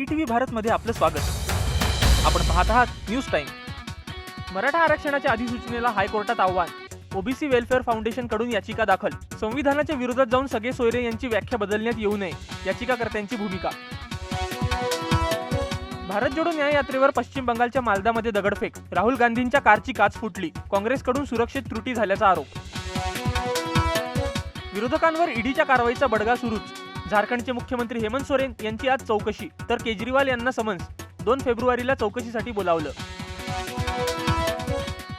ETV भारतमध्ये आपलं स्वागत. आपण पाहत आहात न्यूज टाइम. मराठा आरक्षणाच्या अधिसूचनेला हायकोर्टात आव्हान. ओबीसी वेलफेअर फाउंडेशनकडून याचिका दाखल. संविधानाच्या विरोधात जाऊन सगळे सोयरे यांची व्याख्या बदलण्यात येऊ नये याचिकाकर्त्यांची भूमिका. भारत जोडो न्याय यात्रेवर पश्चिम बंगालच्या मालदामध्ये दगडफेक. राहुल गांधींच्या कारची काच फुटली. काँग्रेसकडून सुरक्षित त्रुटी झाल्याचा आरोप. विरोधकांवर ईडीच्या कारवाईचा बडगा सुरूच. झारखंडचे मुख्यमंत्री हेमंत सोरेन यांची आज चौकशी तर केजरीवाल यांना समन्स. दोन फेब्रुवारीला चौकशीसाठी बोलावलं.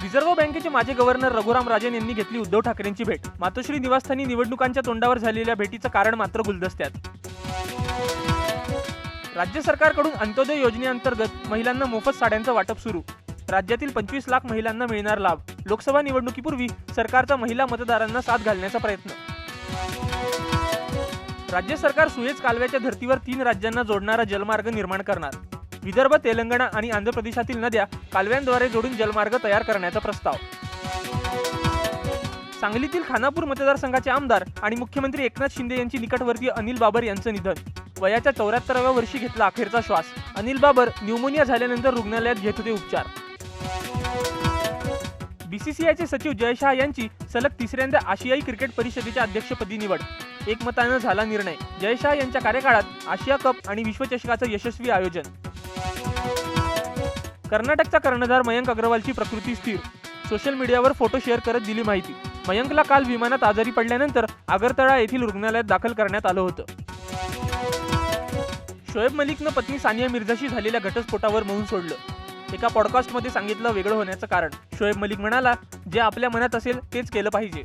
रिझर्व्ह बँकेचे माजी गव्हर्नर रघुराम राजन यांनी घेतली उद्धव ठाकरेंची भेट. मातोश्री निवासस्थानी निवडणुकांच्या तोंडावर झालेल्या भेटीचं कारण मात्र गुलदस्त्यात. राज्य सरकारकडून अंत्योदय योजनेअंतर्गत महिलांना मोफत साड्यांचं वाटप सुरू. राज्यातील पंचवीस लाख महिलांना मिळणार लाभ. लोकसभा निवडणुकीपूर्वी सरकारचा महिला मतदारांना साथ घालण्याचा प्रयत्न. राज्य सरकार सुएज कालव्याच्या धर्तीवर तीन राज्यांना जोडणारा जलमार्ग निर्माण करणार. विदर्भ तेलंगणा आणि आंध्र प्रदेशातील नद्या कालव्यांद्वारे जोडून जलमार्ग तयार करण्याचा प्रस्ताव. सांगलीतील खानापूर मतदारसंघाचे आमदार आणि मुख्यमंत्री एकनाथ शिंदे यांची निकटवर्तीय अनिल बाबर यांचं निधन. वयाच्या चौऱ्याहत्तराव्या वर्षी घेतला अखेरचा श्वास. अनिल बाबर न्यूमोनिया झाल्यानंतर रुग्णालयात घेत होते उपचार. बीसीसीआयचे सचिव जय शहा यांची सलग तिसऱ्यांदा आशियाई क्रिकेट परिषदेच्या अध्यक्षपदी निवड. एकमतानं झाला निर्णय. जय शहा यांच्या कार्यकाळात आशिया कप आणि विश्वचषकाचं यशस्वी आयोजन. कर्नाटकचा कर्णधार मयंक अग्रवालची प्रकृती स्थिर. सोशल मीडियावर फोटो शेअर करत दिली माहिती. मयंकला काल विमानात आजारी पडल्यानंतर आगरतळा येथील रुग्णालयात दाखल करण्यात आलं होतं. शोएब मलिकनं पत्नी सानिया मिर्झाशी झालेल्या घटस्फोटावर मौन सोडलं. एका पॉडकास्टमध्ये सांगितलं वेगळं होण्याचं कारण. शोएब मलिक म्हणाला जे आपल्या मनात असेल तेच केलं पाहिजे.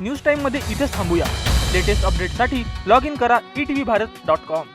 न्यूज टाईममध्ये इथेच थांबूया. लेटेस्ट अपडेटसाठी लॉग इन करा E T V Bharat dot com